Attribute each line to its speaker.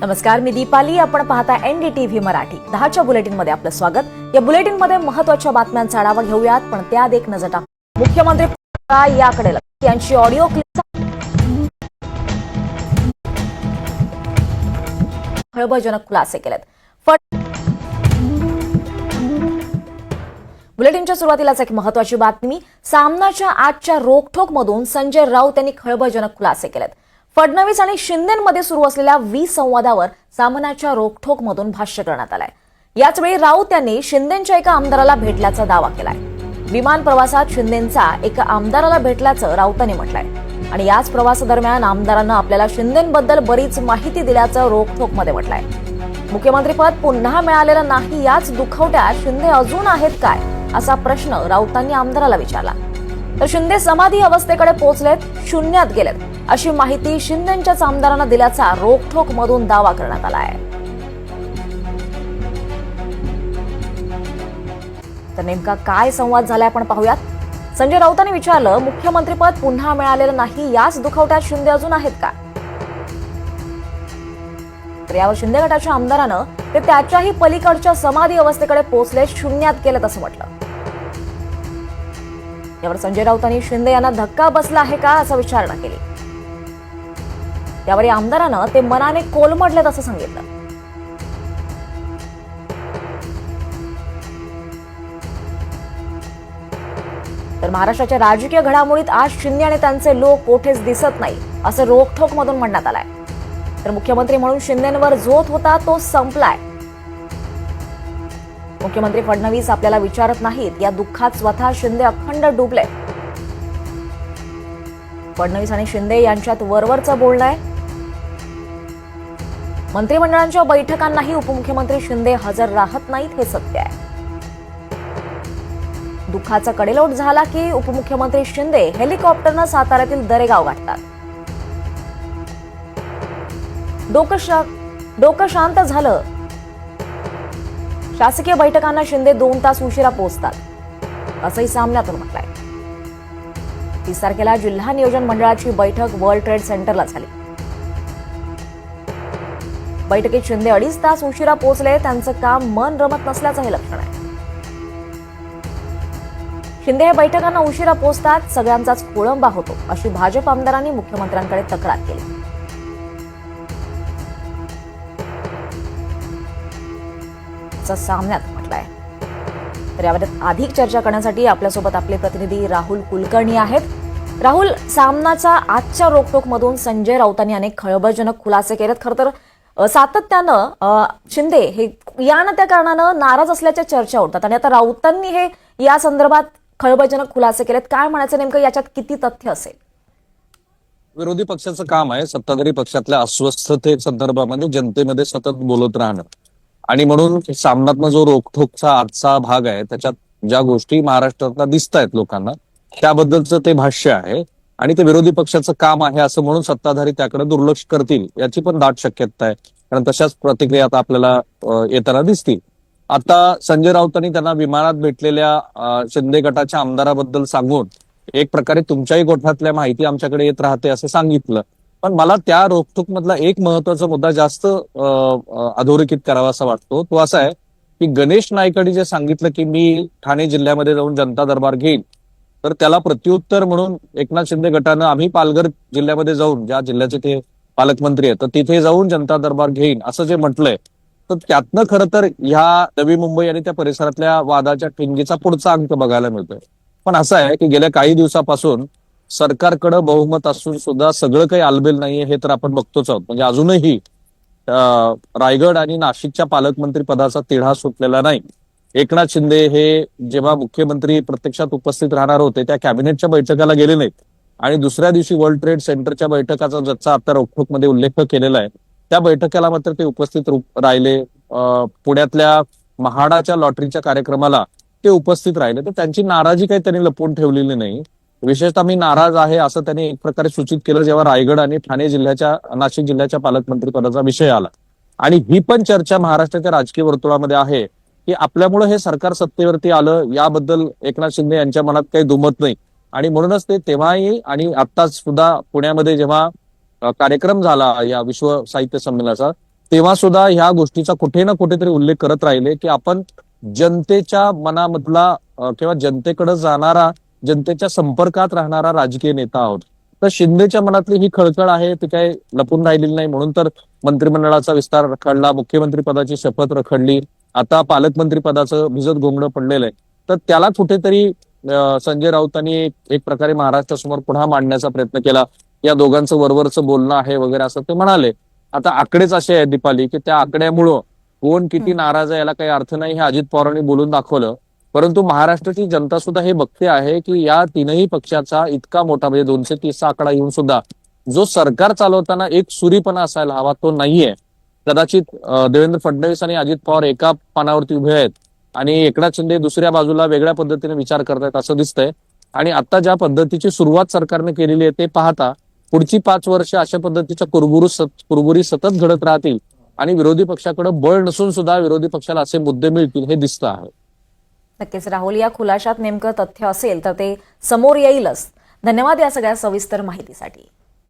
Speaker 1: नमस्कार मी दीपाली. आपण पाहता एनडीटीव्ही मराठी. दहाच्या बुलेटिनमध्ये आपलं स्वागत. या बुलेटिनमध्ये महत्त्वाच्या बातम्यांचा आढावा घेऊयात पण त्यात एक नजर टाकू. मुख्यमंत्री याकडे लक्ष. यांची ऑडिओ क्लिप खळबळजनक खुलासे केलेत. फट बुलेटिनच्या सुरुवातीलाच एक महत्वाची बातमी. सामनाच्या आजच्या रोखठोक मधून संजय राऊत यांनी खळबळजनक खुलासे केलेत. फडणवीस आणि शिंदेमध्ये सुरू असलेल्या वीज संवादावर सामनाच्या रोखठोकमधून भाष्य करण्यात आलंय. याचवेळी राऊत यांनी शिंदेच्या एका आमदाराला भेटल्याचा दावा केलाय. विमान प्रवासात शिंदेचा एका आमदाराला भेटल्याचं राऊतांनी म्हटलंय. आणि याच प्रवासादरम्यान आमदारांना आपल्याला शिंदेबद्दल बरीच माहिती दिल्याचं रोखठोकमध्ये म्हटलंय. मुख्यमंत्रीपद पुन्हा मिळालेलं नाही याच दुखवट्यात शिंदे अजून आहेत काय असा प्रश्न राऊतांनी आमदाराला विचारला. तर शिंदे समाधी अवस्थेकडे पोहोचलेत शून्यात गेलेत. अशी माहिती शिंदेच्याच आमदारांना दिल्याचा रोखठोक मधून दावा करण्यात आला आहे. तर नेमका काय संवाद झालाय आपण पाहूयात. संजय राऊतांनी विचारलं मुख्यमंत्रीपद पुन्हा मिळालेलं नाही याच दुखवट्यात शिंदे अजून आहेत का? तर यावर शिंदे गटाच्या आमदारानं ते त्याच्याही पलीकडच्या समाधी अवस्थेकडे पोहोचले शून्यात केलं असं म्हटलं. यावर संजय राऊतांनी शिंदे यांना धक्का बसला आहे का असं विचारणा केली त्यावर या आमदारानं ते मनाने कोलमडलेत असं सांगितलं. तर महाराष्ट्राच्या राजकीय घडामोडीत आज शिंदे आणि त्यांचे लोक कोठेच दिसत नाही असं रोखठोक मधून म्हणण्यात आलंय. तर मुख्यमंत्री म्हणून शिंदेवर जोत होता तो संपलाय. मुख्यमंत्री फडणवीस आपल्याला विचारत नाहीत. या दुःखात स्वतः शिंदे अखंड डुबले. फडणवीस आणि शिंदे यांच्यात वरवरचं बोलणं आहे. मंत्रिमंडळांच्या बैठकांनाही उपमुख्यमंत्री शिंदे हजर राहत नाहीत हे सत्य आहे. दुःखाचा कडेलोट झाला की उपमुख्यमंत्री शिंदे हेलिकॉप्टरनं साताऱ्यातील दरेगाव गाठतात. डोकं डोकं शांत झालं. शासकीय बैठकांना शिंदे दोन तास उशिरा पोहोचतात. असंही सामन्यातून म्हटलंय. तीस तारखेला जिल्हा नियोजन मंडळाची बैठक वर्ल्ड ट्रेड सेंटरला झाली. बैठकीत शिंदे अडीच तास उशिरा पोहोचले त्यांचं काम मन रमत नसल्याचं हे लक्षण आहे. शिंदे हे बैठकांना उशिरा पोहोचतात सगळ्यांचाच खोळंबा होतो अशी भाजप आमदारांनी मुख्यमंत्र्यांकडे तक्रार केली. असं सामन्यात म्हटलंय. तर याबाबत अधिक चर्चा करण्यासाठी आपल्यासोबत आपले प्रतिनिधी राहुल कुलकर्णी आहेत. राहुल सामनाचा आजच्या रोकटोक मधून संजय राऊतांनी अनेक खळबळजनक खुलासे केलेत. खरं तर सातत्यानं शिंदे हे या ना त्या कारणानं नाराज असल्याच्या चर्चा होतात आणि आता राऊतांनी हे या संदर्भात खळबळजनक खुलासे केलेत. काय म्हणायचं नेमकं? याच्यात किती तथ्य असेल?
Speaker 2: विरोधी पक्षाचं काम आहे सत्ताधारी पक्षातल्या अस्वस्थते संदर्भामध्ये जनतेमध्ये सतत बोलत राहणं. आणि म्हणून सामनातनं जो रोखठोकचा आजचा भाग आहे त्याच्यात ज्या गोष्टी महाराष्ट्रातला दिसत आहेत लोकांना त्याबद्दलचं ते भाष्य आहे. आणि ते विरोधी पक्षाचं काम आहे असं म्हणून सत्ताधारी त्याकडे दुर्लक्ष करतील याची पण दाट शक्यता आहे. कारण तशाच प्रतिक्रिया आता आपल्याला येताना दिसतील. आता संजय राऊतांनी त्यांना विमानात भेटलेल्या शिंदे गटाच्या आमदाराबद्दल सांगून एक प्रकारे तुमच्याही गोठ्यातल्या माहिती आमच्याकडे येत राहते असं सांगितलं. पण मला त्या रोखठोक मधला एक महत्त्वाचा मुद्दा जास्त अधोरेखित करावा असा वाटतो. तो असा आहे की गणेश नायकडे जे सांगितलं की मी ठाणे जिल्ह्यामध्ये जाऊन जनता दरबार घेईन तर त्याला प्रत्युत्तर म्हणून एकनाथ शिंदे गटानं आम्ही पालघर जिल्ह्यामध्ये जाऊन ज्या जिल्ह्याचे ते पालकमंत्री आहेत तर तिथे जाऊन जनता दरबार घेईन असं जे म्हटलंय. तर त्यातनं खरं तर ह्या नवी मुंबई आणि त्या परिसरातल्या वादाच्या ठिणगीचा पुढचा अंक बघायला मिळतोय. पण असं आहे की गेल्या काही दिवसापासून सरकारकडे बहुमत असून सुद्धा सगळं काही आलबेल नाहीये हे तर आपण बघतोच आहोत. म्हणजे अजूनही रायगड आणि नाशिकच्या पालकमंत्री पदाचा तिढा सुटलेला नाही. एकनाथ शिंदे हे जेव्हा मुख्यमंत्री प्रत्यक्षात उपस्थित राहणार होते त्या कॅबिनेटच्या बैठकाला गेले नाहीत. आणि दुसऱ्या दिवशी वर्ल्ड ट्रेड सेंटरच्या बैठकाचा ज्याचा आता रोखोकमध्ये उल्लेख केलेला आहे. त्या बैठकाला मात्र ते उपस्थित राहिले. पुण्यातल्या महाडाच्या लॉटरीच्या कार्यक्रमाला ते उपस्थित राहिले. तर त्यांची नाराजी काही त्यांनी लपवून ठेवलेली नाही. विशेषतः मी नाराज आहे असं त्यांनी एक प्रकारे सूचित केलं जेव्हा रायगड आणि ठाणे जिल्ह्याच्या नाशिक जिल्ह्याच्या पालकमंत्रीपदाचा विषय आला. आणि ही पण चर्चा महाराष्ट्राच्या राजकीय वर्तुळामध्ये आहे की आपल्यामुळे हे सरकार सत्तेवरती आलं याबद्दल एकनाथ शिंदे यांच्या मनात काही दुमत नाही. आणि म्हणूनच ते तेव्हाही आणि आता सुद्धा पुण्यामध्ये जेव्हा कार्यक्रम झाला या विश्व साहित्य संमेलनाचा तेव्हा सुद्धा ह्या गोष्टीचा कुठे ना कुठेतरी उल्लेख करत राहिले की आपण जनतेच्या मनामधला किंवा जनतेकडे जाणारा जनतेच्या संपर्कात राहणारा राजकीय नेता आहोत. तर शिंदेच्या मनातली ही खळखळ आहे ती काय लपून राहिलेली नाही. म्हणून तर मंत्रिमंडळाचा विस्तार रखडला मुख्यमंत्री पदाची शपथ रखडली. आता पालकमंत्री पदाचं भिजत गोंगडं पडलेलं आहे. तर त्याला कुठेतरी संजय राऊतांनी एक- एक प्रकारे महाराष्ट्रासमोर पुन्हा मांडण्याचा प्रयत्न केला. या दोघांचं वरवरचं बोलणं आहे वगैरे असं ते म्हणाले. आता आकडेच असे आहेत दीपाली की त्या आकड्यामुळं कोण किती नाराज आहे याला काही अर्थ नाही. हे अजित पवारांनी बोलून दाखवलं. परंतु महाराष्ट्राची जनता सुद्धा हे बघते आहे की या तीनही पक्षाचा इतका मोठा म्हणजे दोनशे तीसचा आकडा येऊन सुद्धा जो सरकार चालवताना एक सुरीपणा असायला हवा तो नाहीये. कदाचित देवेंद्र फडणवीस आणि अजित पवार एका पानावरती उभे आहेत आणि एकनाथ शिंदे दुसऱ्या बाजूला वेगळ्या पद्धतीने विचार करतायत असं दिसतंय. आणि आता ज्या पद्धतीची सुरुवात सरकारने केलेली आहे ते पाहता पुढची पाच वर्ष अशा पद्धतीच्या कुरबुरू कुरबुरी सतत घडत राहतील आणि विरोधी पक्षाकडे बळ नसून सुद्धा विरोधी पक्षाला असे मुद्दे मिळतील हे दिसतं आहे.
Speaker 1: नक्कीच राहुल या खुलाशात नेमकं तथ्य असेल तर ते समोर येईलच. धन्यवाद या सगळ्या सविस्तर माहितीसाठी.